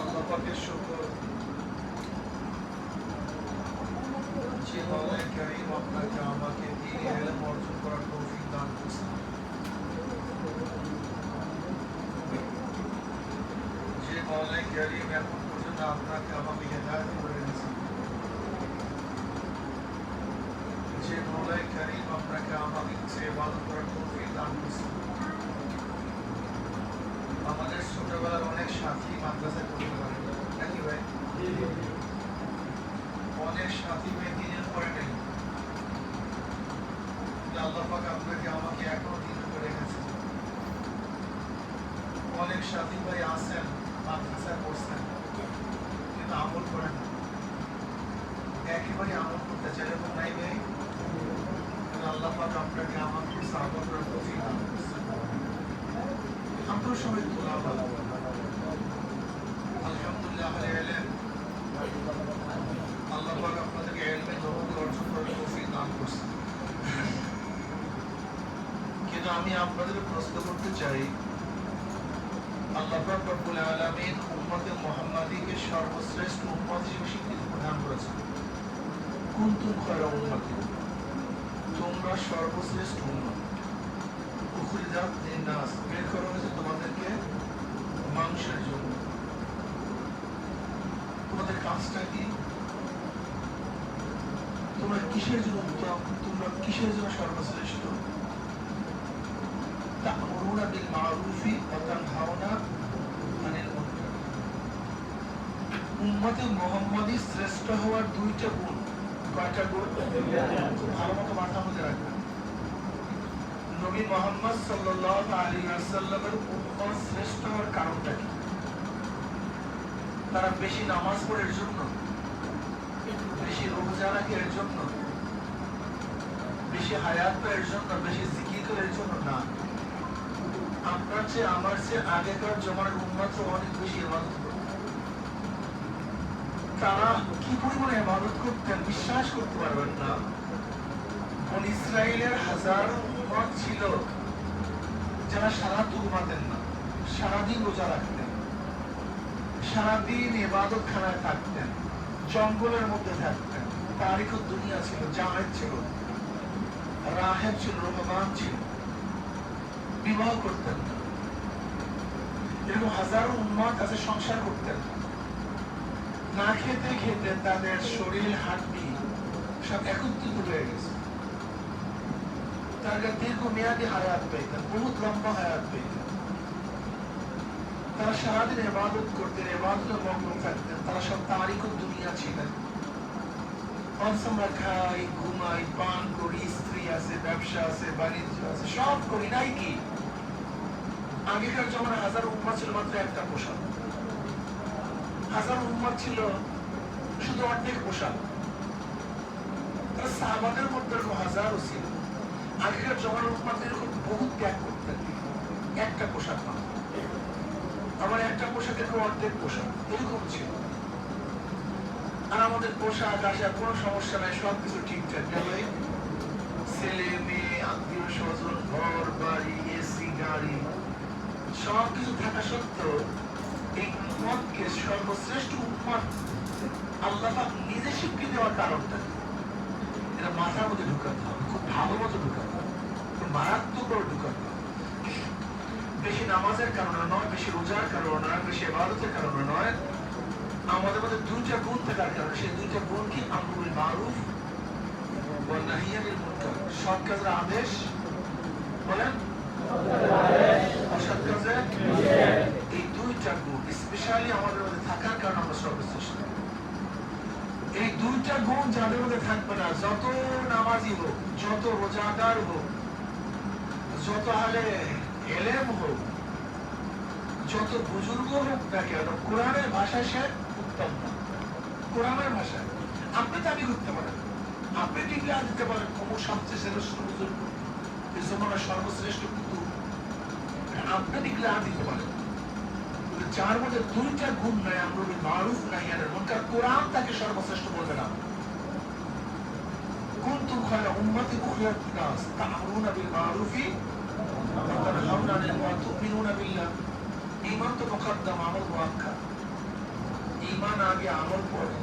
আল্লাপাকের শুকর যে মালায় কারিম আপনাকে আমাকে দিন এলম অর্জন করার তৌফিক দান করছেন যে মালায় কারিম এখন পর্যন্ত আপনাকে আমাকে হেদায়ত করে দান করছেন মাদ্রাসায় পড়তে ভাই দিনের পরে নেই। আল্লাহ আপনাকে আমাকে এখনও দিন করে গেছে অনেক করেন একেবারে আমল করতে চাই আপনাকে আমাকে সাহায্য করার তৌফিক দান করছেন। আমরা সবাই তোলা ভালো আলহামদুলিল্লাহ আহলে ইলম আল্লাহ পাক আপনাদেরকে ইলমে দৌলত অর্জন করার তৌফিক দান করছেন কিন্তু আমি আপনাদের প্রশ্ন করতে চাই। আল্লাহ রব্বুল আলামিন উম্মতে মুহাম্মাদীকে সর্বশ্রেষ্ঠ উম্মত হিসেবে স্বীকৃতি প্রদান করেছেন। কুনতুম খায়রা উম্মাতি তোমরা সর্বশ্রেষ্ঠ উম্মত। উখরিজাত লিন্নাস, বের করা হয়েছে তোমাদেরকে মানুষের জন্য। তোমাদের কাজটা কি? তোমরা কিসের জন্য তোমরা কিসের জন্য সর্বশ্রেষ্ঠ? তা'মুরুনা বিল মা'রুফি ওয়া তানহাউনা আনিল মুনকার উম্মতে মুহাম্মাদী শ্রেষ্ঠ হওয়ার দুইটা গুণ। কয়টা গুণ? ভালো মতো মাথা মধ্যে রাখবেন। নবী মোহাম্মদ সাল্লাল্লাহু আলাইহি ওয়াসাল্লামের উম্মত শ্রেষ্ঠ হওয়ার কারণটা কি? তারা বেশি নামাজ পড়ে এর জন্য? বেশি রোজা এর জন্য? বেশি হায়াত এর জন্য? বেশি জিকির করে এর জন্য? না। আপনার চেয়ে আমার চেয়ে আগেকার জমানার উন্নত অনেক বেশি তারা কি পরিমাণে ইবাদত করতেন বিশ্বাস করতে পারবেন না। বন ইসরায়েলের হাজার উম্মত ছিল যারা সারা ঘুমাতেন না সারাদিন রোজা রাখতেন সারাদিন এবাদত খানায় থাকতেন জঙ্গলের মধ্যে থাকতেন। তারিখ দুনিয়া ছিল জাহেদ ছিল, রাহেব ছিল, রহমান ছিল। বিবাহ করতেন। এরকম হাজারো উন্মত আছে সংসার করতেন। না। খেতে খেতে তাদের শরীর হাড্ডি সব একত্রিত হয়ে গেছে। তারা দীর্ঘ মেয়াদী হায়াত পেতেন, বহুত লম্বা হায়াত পেতেন। তারা সারাদিন এবাদত করতেন এবাদতে মগ্ন থাকতেন। তারা সব তারিখ দুনিয়া ছিলেন। খাই ঘুমাই, পান করি, স্ত্রী আছে, ব্যবসা আছে, বাণিজ্য আছে, সব করি। নাই কি? আগেকার জমানা হাজার উম্মা ছিল মাত্র একটা পোশাক। হাজার উম্মা ছিল শুধু অর্ধেক পোশাক। সাহাবাদের মধ্যে হাজারও ছিল। আগেকার এরকম বহুত ত্যাগ করতেন। একটা পোশাক মাত্র। আমার একটা পোশাক এরকম অর্ধেক পোশাক। এরকম ছিল। আর আমাদের পোশাক আশা কোনো সমস্যা নাই, সবকিছু ঠিকঠাক। গেলে ছেলে, মেয়ে আত্মীয় স্বজন ঘর, বাড়ি এসি গাড়ি। সব কিছু থাকা সত্ত্বেও এই উম্মতকে সর্বশ্রেষ্ঠ উম্মত আল্লাহ নিজে স্বীকৃতি দেওয়ার কারণটা এটা মাথার মধ্যে ঢুকাতে হবে, খুব ভালো মতো ঢুকাতে হবে মারাত্মক করে ঢুকাতে হবে। বেশি নামাজের কারণে নয়, বেশি রোজার কারণে নয়, বেশি ইবাদতের কারণে নয়। আমাদের মধ্যে দুইটা গুণ থাকার কারণে সেই দুইটা গুণ কি আমরুল মারুফ সৎ কাজের আদেশ বলেন? এই দুইটা গুণ স্পেশালি আমাদের মধ্যে থাকার কারণে আমরা সর্বশ্রেষ্ঠ এই দুইটা গুণ যাদের মধ্যে থাকবে না যত নামাজি হোক যত রোজাদার হোক, যত এলেম হোক, যত বুজুর্গ হোক না কেন কোরআনের সে উত্তম কোরআনের ভাষায় আপনি দাবি করতে পারেন, আপনি ডিক্লেয়ার দিতে পারেন কমর সবচেয়ে শ্রেষ্ঠ বুজুর্গ এই সর্বশ্রেষ্ঠ কিন্তু আপনি ডিক্লেয়ার দিতে পারেন কিন্তু যার মধ্যে দুইটা গুণ নাই আমরা মারুফ নাই আর মনকার কোরআন তাকে সর্বশ্রেষ্ঠ বলবে না كنتم خير أمة أخرجت للناس تأمرون بالمعروف وتنهون عن المنكر وتؤمنون بالله ঈমান তো মুকদ্দম আমল মুআক্কাদ ঈমান আগে আমল পরে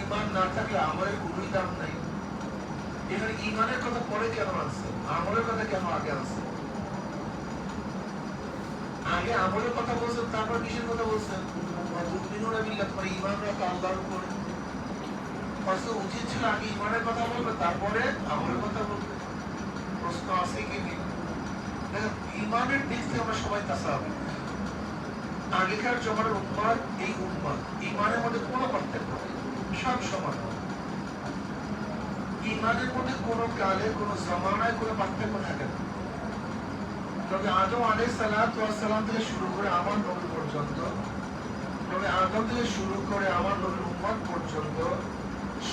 ইমান না থাকলে আমলের কোনোই দাম নাই এখানে ইমানের কথা পরে কেন আনছে আমলের কথা কেন আগে আনছে আগে আমলের কথা বলছেন, তারপর কিসের কথা বলছেন? তুমিনুরা বিল্লাহ তোমার ইমান রাখো আল্লাহর উপরে অথচ উচিত ছিল আগে ইমানের কথা বলবে, তারপরে আমলের কথা বলবে। প্রশ্ন আছে কি ইমানের দিক থেকে আমরা সবাই তাসা হবে আগেকার জমানার উম্মার এই উম্মা ইমানের মধ্যে কোনো পার্থক্য সব সমান। ইমানের মধ্যে কোনো কালে কোনো জমানায় কোনো পার্থক্য থাকে না। তবে আদম আলাই সালাম থেকে শুরু করে আমার নবী পর্যন্ত, তবে আদম থেকে শুরু করে আমার নবীর উম্মত পর্যন্ত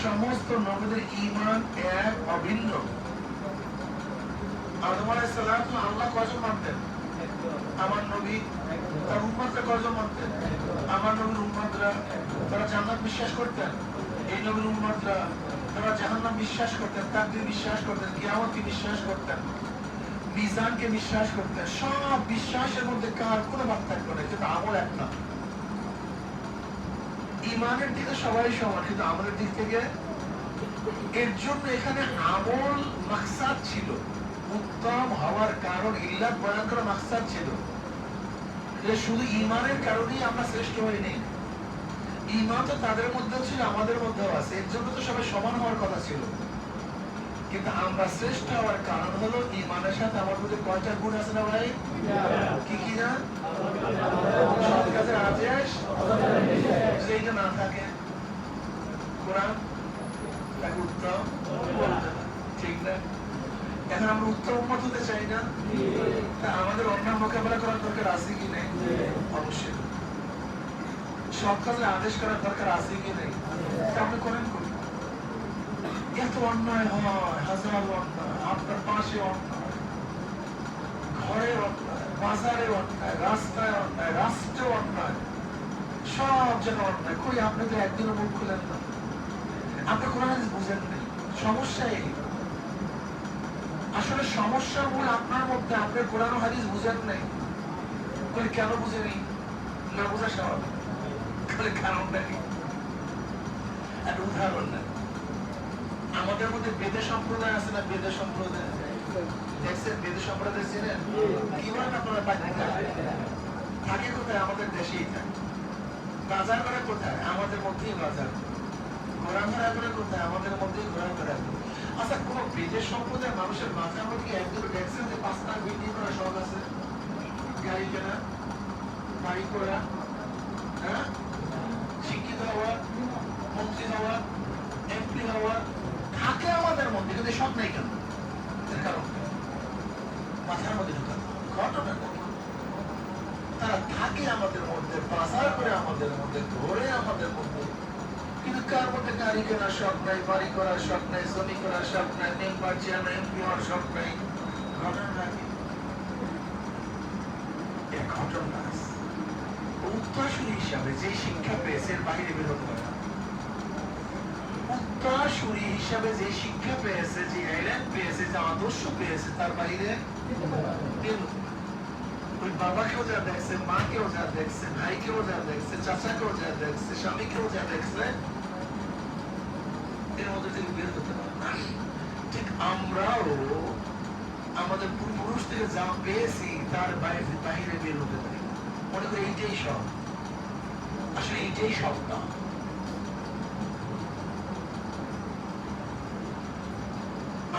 সমস্ত নবীদের ইমান এক, অভিন্ন। আদম আলাই সালাম আল্লাহ কজন মানতেন? আমার নবী তার উম্মতরা কজন মানতেন? আমার নবীর উম্মতরা তারা জান্নাত বিশ্বাস করতেন? এই নবীর উম্মতরা তারা জাহান্নাম বিশ্বাস করতেন, তাকদির বিশ্বাস করতেন, কিয়ামতকে বিশ্বাস করতেন। মিজানকে বিশ্বাস করতেন সব বিশ্বাসের মধ্যে কার? কোনো পার্থক্য নেই কিন্তু আমল এক না। ইমানের দিকে সবাই সমান, কিন্তু আমলের দিক থেকে এর জন্য এখানে আমল মাকসাদ ছিল। উত্তম হওয়ার কারণ, ইল্লাত বয়ান করা মাকসাদ ছিল। যে শুধু ইমানের কারণেই আমরা শ্রেষ্ঠ হয়ে হইনি ইমান তো তাদের মধ্যেও ছিল, আমাদের মধ্যেও আছে। এর জন্য তো সবাই সমান হওয়ার কথা ছিল। কিন্তু আমরা শ্রেষ্ঠ হওয়ার কারণ হলো ইমানের সাথে আমার মধ্যে কয়টা গুণ আছে না ভাই? কি কি না? যদি না থাকে। কোরআন তাকে ঠিক না? এখন আমরা উন্মত হতে চাই না? তা আমাদের অন্য মোকাবেলা করার দরকার আছে কি নেই? অবশ্যই। সৎ কাজের আদেশ করার দরকার আছে কি নেই? তা আপনি করেন করি এত অন্যায় হয়, হাজার অন্যায়, আপনার পাশে অন্যায় ঘরে অন্যায় বাজারে অন্যায়, রাস্তায় অন্যায়, রাষ্ট্রে অন্যায়, সব যেন অন্যায়। কই, আপনি তো একদিনও মুখ খুলেন না। আপনি কোন বুঝেন নেই। সমস্যা এই। আসলে সমস্যার মূল আপনার মধ্যে, আপনি কোরআন হাদিস বুঝেন নাই। বলে, কেন বুঝে নেই? না বোঝা স্বাভাবিক। কারণটা কি একটা উদাহরণ নেন আমাদের মধ্যে বেদে সম্প্রদায় আছে না বেদে সম্প্রদায় দেখছেন, বেদে সম্প্রদায় ছিলেন আপনারা থাকে কোথায়? আমাদের দেশেই থাকে। বাজার করে কোথায়? আমাদের মধ্যেই বাজার। ঘোরাফেরা করে কোথায়? আমাদের মধ্যেই ঘোরাফেরা করে। আচ্ছা কোন বেদের সম্প্রদায়ের মানুষের আমরা কি একজন দেখছেন যে পাঁচটা বিল্ডিং করা শখ আছে? গাড়ি কেনা বাড়ি করা হ্যাঁ শিক্ষিত হওয়া মন্ত্রী হওয়া এমপি হওয়া থাকে আমাদের মধ্যে সব নেই কেন? মাথার মধ্যে ঘটনা তারা থাকে আমাদের মধ্যে বাজার করে আমাদের মধ্যে, ধরে আমাদের মধ্যে। কিন্তু কার মধ্যে গাড়ি কেনার শখ নাই, বাড়ি করার শখ নাই, জমি করার শখ নাই মেম্বার চেয়ারম্যান এমপি হওয়ার শখ নাই? ঘটনা ঘটনা। উত্তরসূরি হিসাবে যে শিক্ষা পেয়েছে, এর বাইরে বের হতে পারে উত্তরসূরি হিসাবে যে শিক্ষা পেয়েছে, যে এলেন পেয়েছে, যে আদর্শ পেয়েছে, তার বাইরে। ওই বাবাকেও যা দেখছে, মাকেও যা দেখছে, ভাইকেও যা দেখছে, চাচাকেও যা দেখছে, স্বামীকেও যা দেখছে, এর মধ্যে থেকে বের হতে। ঠিক আমরাও আমাদের পূর্বপুরুষ থেকে যা পেয়েছি, তার বাইরে বাইরে বের হতে পারি মনে করি এইটাই সব আসলে এইটাই সব না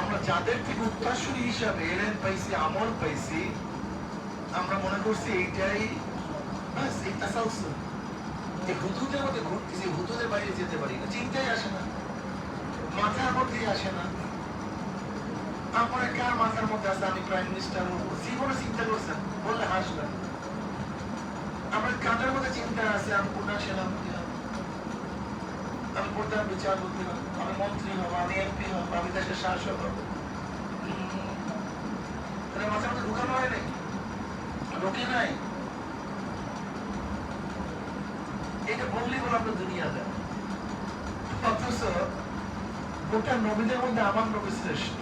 আমরা যাদের থেকে উত্তরসূরি হিসাবে এলেন পাইছি, আমল পাইছি, আমরা মনে করছি এইটাই, ব্যাস, এই তাসাউসুল। যে হুদুদের মধ্যে ঘুরতেছি হুদুদের বাইরে যেতে পারি না, চিন্তাই আসে না। মাথার মধ্যেই আসে না। তারপরে কার মাথার মধ্যে আছে? আমি প্রাইম মিনিস্টার জীবনে চিন্তা করছেন, বললে হাসবেন। আমার কাঁধের মধ্যে চিন্তা আছে? আমি পূর্ণা সেনাপতি। আমি প্রধান বিচারপতি হব আমি মন্ত্রী হব আমি এমপি হব আমি দেশের শাসক মাথার মধ্যে ঢুকানো হয় নাকি? ঢোকে নাই? এটা দুনিয়া অথচ গোটা নবীদের মধ্যে আমার নবী শ্রেষ্ঠ।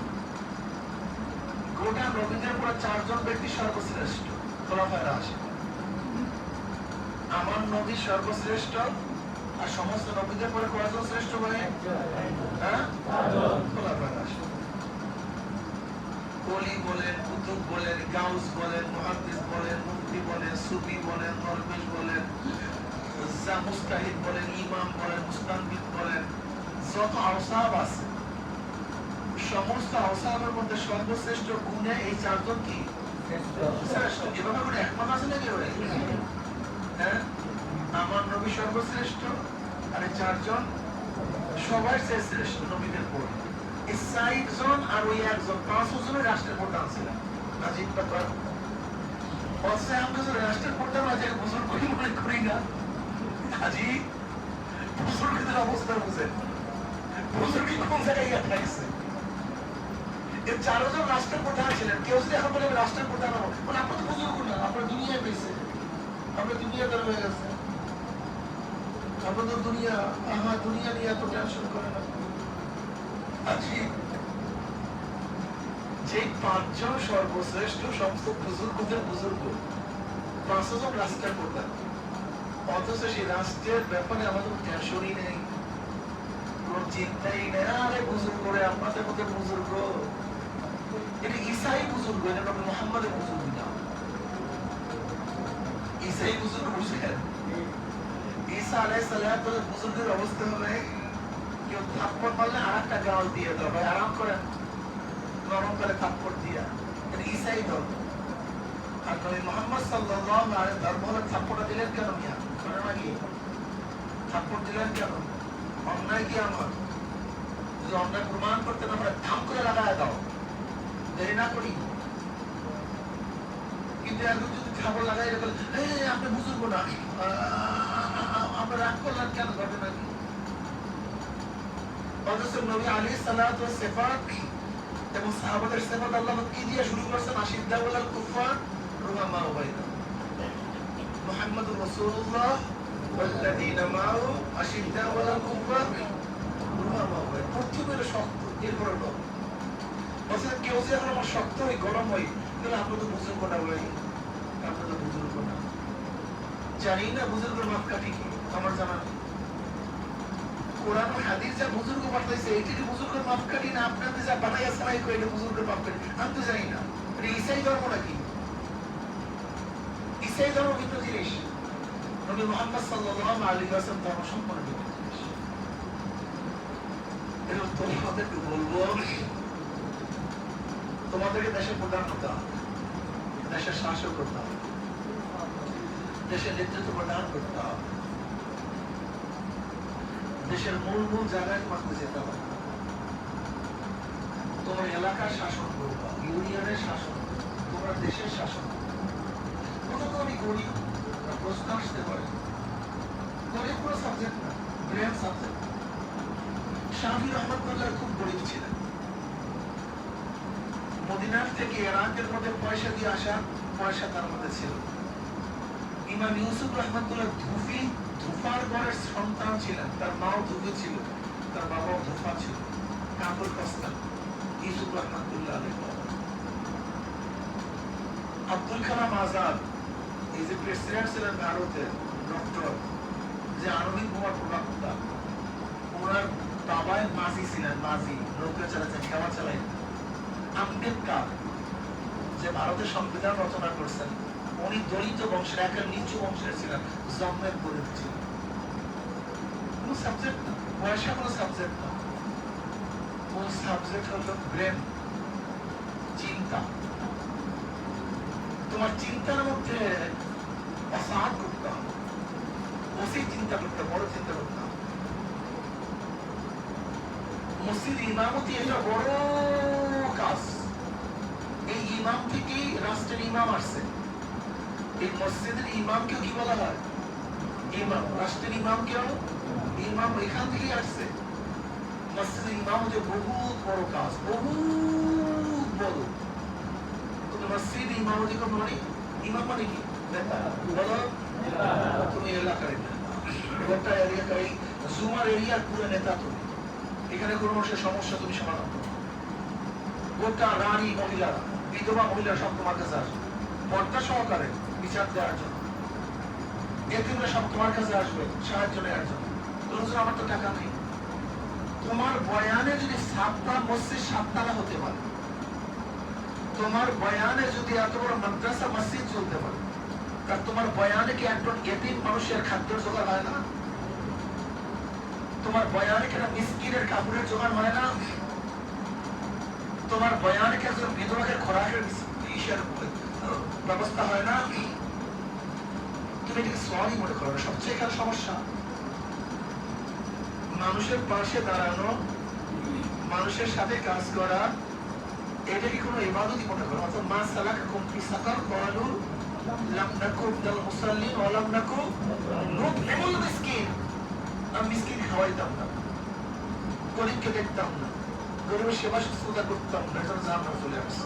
গোটা নবীদের পরে চারজন ব্যক্তি সর্বশ্রেষ্ঠ, খোলাফায় আসে আমার নবী সর্বশ্রেষ্ঠ আর সমস্ত নবীদের পরে কয়জন শ্রেষ্ঠ রাশিদুন। কলি বলেন, কুতুব বলেন, গাউস বলেন, মুহাদ্দিস বলেন বলেন, সুফি বলেন বলেন মুস্তাহিদ বলেন, ইমাম বলেন, মুস্তানবিদ বলেন, যত আওসাব আছে, সমস্ত আওসাবের মধ্যে সর্বশ্রেষ্ঠ গুণে এই চারজন কি? শ্রেষ্ঠ। এভাবে করে একমত আছে নাকি হ্যাঁ? আমার নবী সর্বশ্রেষ্ঠ, আর চারজন চেয়ে শ্রেষ্ঠ নবীদের পরে চারজন আর ওই একজন, পাঁচ জনের রাষ্ট্রের প্রধান ছিলেন নাজিব অথচ আমরা যে রাষ্ট্রের প্রধান আছে বুজুর্গ মনে করি না। বুজুর্গদের অবস্থা বুজুর্গ কোন জায়গায় চারজন রাষ্ট্রের প্রধান ছিলেন কেউ যদি এখন বলে রাষ্ট্রের প্রধান হব আপনার তো বুজুর্গ না, আপনার দুনিয়ায় পেয়েছে। আমরা দুনিয়াদার হয়ে গেছে। আমাদের দুনিয়া আহা দুনিয়া নিয়ে এত টেনশন করে না যে পাঁচজন সর্বশ্রেষ্ঠ সমস্ত বুজুর্গদের বুজুর্গ, পাঁচজন রাষ্ট্রের প্রধান অথচ সেই রাষ্ট্রের ব্যাপারে আমাদের টেনশনই নেই, কোন চিন্তাই নেই। আরে বুজুর্গ করে আপনাদের মধ্যে বুজুর্গ। এটা ইসাই বুজুর্গ, এটা নবী মোহাম্মদের বুজুর্গ না। ইসাই বুজুর্গ বুঝলেন? ঈসা আলাইহিস সালামের বুজুর্গের অবস্থা হবে। কেউ থাপ্পড় মারলে আর একটা গাল দিয়ে দাও ভাই, আরাম করেন নরম করে থাপ্পড় দিয়া। ঈসাই ধর্ম। আর মোহাম্মদ ধর্ম হলো দিলেন কেন মিয়া? করে নাকি থাপ্পড় দিলেন কেন? অন্যায় কি আমার? যদি অন্যায় প্রমাণ করতে না পারে, ধাম করে লাগায় দাও। দেরি না করি। কিন্তু একজন যদি থাপ্পড় লাগাই আপনি বুজুর্গ না। আমরা রাগ করলাম কেন ঘটনা কি অথচ নবী আলী সালাত সেফাত এবং সাহাবাদের সেফাত আল্লাহ কি দিয়ে শুরু করছেন আশিদ্দা ওয়াল কুফার রুহামা ওয়াইদা মুহাম্মদুর রাসূলুল্লাহ والذين معه أشداء ولا الكفار رحماء بينهم প্রথমে হলো শক্ত এরপরে নরম বলছে কেউ যে এখন আমার শক্ত হই গরম হই তাহলে আপনি তো বুজুর্গ না ভাই আপনি তো বুজুর্গ না জানি না বুজুর্গের মাপকাঠি কি আমার জানা কোরআন হাদিস যা বুজুর্গ পাঠাইছে, এটি বুজুর্গের মাপকাঠি না আপনাদের যা পাঠাইছে নাই কই এটা বুজুর্গের মাপকাঠি? আমি তো জানি না। এটা ইসাই ধর্ম নাকি? ইসাই ধর্ম ভিন্ন জিনিস। নবী মোহাম্মদ সাল্লাল্লাহু আলাইহি ওয়াসাল্লাম ধর্ম সম্পূর্ণ ভিন্ন জিনিস। এবার তোমাদেরকে তোমাদেরকে দেশের প্রধান হতে হবে। দেশের শাসক করতে হবে। দেশের নেতৃত্ব প্রদান করতে হবে। দেশের মূল মূল জায়গায় তোমাকে যেতে হবে। তোমার এলাকার শাসন করতে হবে ইউনিয়নের শাসন তোমরা দেশের শাসন প্রথমত আমি না প্রশ্ন আসতে পারে। কোনো সাবজেক্ট না ব্রেন সাবজেক্ট শাহি রহমতুল্লাহ খুব গরিব ছিলেন। মদিনার থেকে ইরাকের মধ্যে পয়সা দিয়ে আসা পয়সা তার মধ্যে ছিল ইমাম ইউসুফ রহমতুল্লাহ ধুফি ধুফার ঘরের সন্তান ছিলেন, তার মাও ধুফি ছিল, তার বাবাও ধুফা ছিল কাবুল কস্তা, ইউসুফ রহমতুল্লাহ আলাইহি বাবা। আব্দুল কালাম আজাদ, এই যে প্রেসিডেন্ট ছিলেন ভারতের ডক্টর, যে আণবিক কুমার প্রবক্তা, ওনার বাবাই মাঝি ছিলেন, মাঝি, নৌকা চালাতেন খেলা চালাই আম্বেদকর, যে ভারতের সংবিধান রচনা করছেন উনি দলিত বংশের একটা নিচু বংশের ছিলেন, জন্মের ছিলেন। কোন সাবজেক্ট না পয়সা সাবজেক্ট না। কোন সাবজেক্ট হলো ব্রেন চিন্তা। তোমার চিন্তার মধ্যে করতে হবে। বসে চিন্তা করতে বড় চিন্তা করতে মসজিদ ইমামতি এটা বড় কাজ। এই ইমাম থেকেই রাষ্ট্রের ইমাম আসছে। এই মসজিদের ইমামকেও কি বলা হয়? ইমাম। রাষ্ট্রের ইমাম কেউ ইমাম এখান থেকেই আসছে। মসজিদের ইমাম হচ্ছে বহুত বড় কাজ বড়। তুমি মসজিদ ইমামতি কোন মানে? ইমাম মানে কি? তুমি এলাকার গোটা এই জুমার এরিয়ার পুরো নেতা তুমি। এখানে কোনো মানুষের সমস্যা তুমি সমাধান করো গোটা রানী মহিলারা, বিধবা মহিলা সব তোমার কাছে আসবে। পর্দা সহকারে। বিচার দেওয়ার জন্য। এতিমরা সব তোমার কাছে আসবে সাহায্য নেওয়ার জন্য। বলে, আমার তো টাকা নেই। তোমার বয়ানে যদি সাতটা মসজিদ সাততলা হতে পারে তোমার বয়ানে যদি এত বড় মাদ্রাসা মসজিদ চলতে পারে তা তোমার বয়ানে কি একজন এতিম মানুষের খাদ্যের জোগাড় হয় না? তোমার বয়ানে কেন মিসকিনের কাপড়ের জোগাড় হয় না? তোমার বয়ানে কি একজন বিধবাকে খোরাকের ইসের ব্যবস্থা হয় না তুমি এটাকে সরি মনে করো, সবচেয়ে এখানে সমস্যা। মানুষের পাশে দাঁড়ানো, মানুষের সাথে কাজ করা, এটা কি কোনো ইবাদতই মনে করো? অর্থাৎ মা সালাক সাকার নাকু নুতইমুল মিসকিন। আমি মিসকিন না, গরিবকে দেখতাম না, গরিবের সেবা করতাম না, এটা জানা চলে আসছে।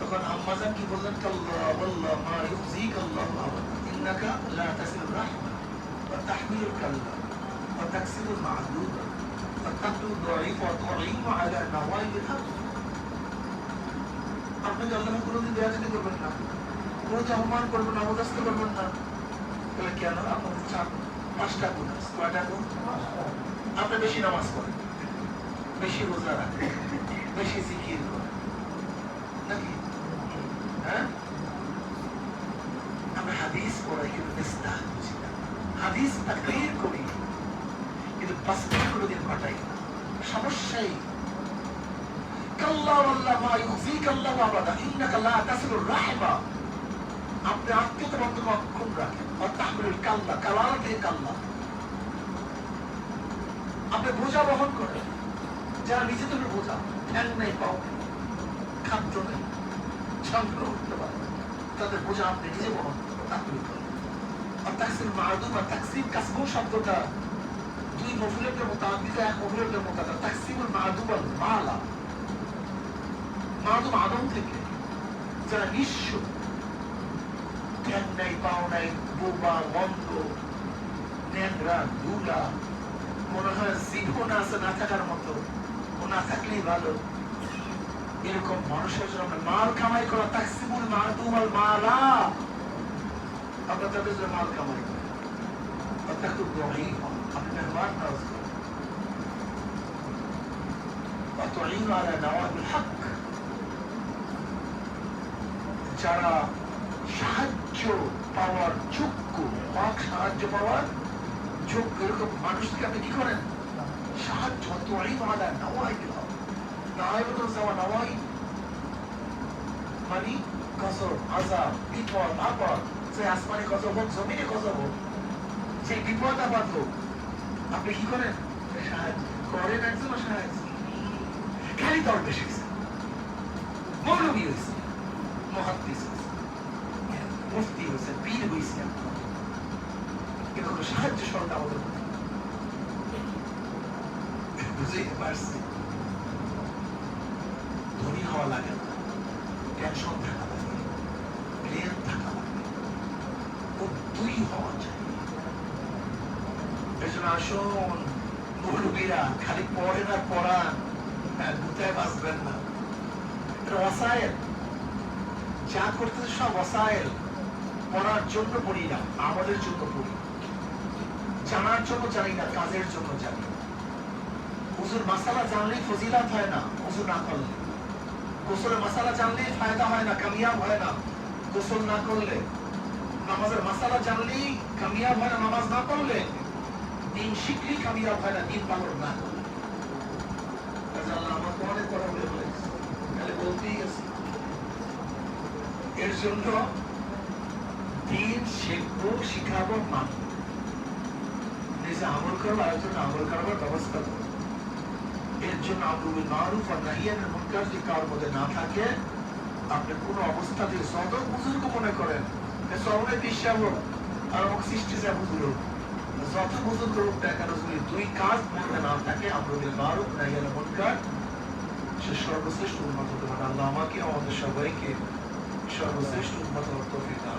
তখন আম্মাজান কি বললেন? কাল্লাহ ওয়াল্লাহ মা ইউজিক আল্লাহ ইন্নাকা লা তাসিল রাহমা ওয়া তাহমিলুল কাল্লা ওয়া তাকসিবুল মা'দুদা ওয়া ওয়া আলা আল্লাহ করবেন না? কোনোদিন অপমান করবেন না অবদাস্ত করবেন না? তাহলে কেন আপনাদের চার পাঁচটা গুণ আছে। কয়টা গুণ? আপনি বেশি নামাজ পড়েন, বেশি রোজা রাখেন, বেশি জিকির করেন। হ্যাঁ? আপনি আত্মীয়তা বোঝা বহন করেন যারা নিজে থেকে বোঝা ঠ্যাং নেই পাও খাদ্য নেই চন্দ্র উঠতে পারে তাদের বোঝা আপনি নিজে বহন তাহমিল আর তাকসির মাদুম আর তাকসির কাসমু শব্দটা দুই মফুলের মতো আদিত এক মফুলের মতো তাকসিমুল মাদুম আর মালা। মাদুম আদম থেকে যারা নিঃস্ব ঠ্যাং নাই, পাও নাই, বোবা বন্ধ ন্যাংরা, দুলা, মনে হয় জীবন আছে না থাকার মতো, ও না থাকলেই ভালো। এরকম মানুষের জন্য আমরা মাল কামাই করা তাকসিমুল মাদুম আল মালা আমরা তাদের জন্য মাল কামাই করি অর্থাৎ খুব গহীন আপনি মেহমান নওয়াজ করেন وتعين على نوائب الحق যারা সাহায্য পাওয়ার যোগ্য পাক সাহায্য পাওয়ার যোগ্য এরকম মানুষকে আপনি কি করেন সাহায্য তোয়াই মালা নাওয়াই নাওয়াই বলতে যাওয়া নাওয়াই মানে গজব আজাব বিপদ, আপদ। যে আসমানে গজব হোক, জমিনে হোক বিপদ, আপদ হোক। আপনি কি করেন? সাহায্য করেন একজন সাহায্য খালি বেশি মৌলবী হয়েছে মুফতি হয়েছে, পীর হয়েছে। সাহায্য সরকার আমাদের। বুঝতে পারছি। লাগে না। টেনশন থাকা লাগে প্লেন থাকা লাগে দুই হওয়া জন্য আসুন মৌলবীরা খালি পড়ান হ্যাঁ গুতায় বাঁচবেন না। এটা ওয়াসায়েল যা করতেছে সব ওয়াসায়েল পড়ার জন্য পড়ি না আমাদের জন্য পড়ি। জানার জন্য জানি না, কাজের জন্য জানি হুজুর মাসালা জানলেই ফজিলাত হয় না, হুজুর না করলে। গোসলের মাসালা জানলেই ফায়দা হয় না, কামিয়াব হয় না। গোসল না করলে, নামাজের মাসালা জানলেই কামিয়াব হয় না, নামাজ না পড়লে দিন শিখলেই কামিয়াব হয় না, দিন পালন না করলে। আল্লাহ অনেক কথা তাহলে বলতেই গেছে এর জন্য দিন শিখব, শিখাবো মানব নিজে আমল করব আরেকজন আমল করবার ব্যবস্থা করব। এর জন্য মারুফ আর মুনকার যদি মধ্যে না থাকে, আপনি অবস্থাতে বুজুর্গ মনে করেন। সবরে বিশ্বাস হোক আর সৃষ্টি যা বুজুর্গ। যত বুজুর্গ হোক না কেন যদি দুই কাজ মধ্যে না থাকে মারুফ মুনকার সে সর্বশ্রেষ্ঠ পারে। আল্লাহ আমাকে আমাদের সবাইকে সর্বশ্রেষ্ঠ হওয়ার তৌফিক দান।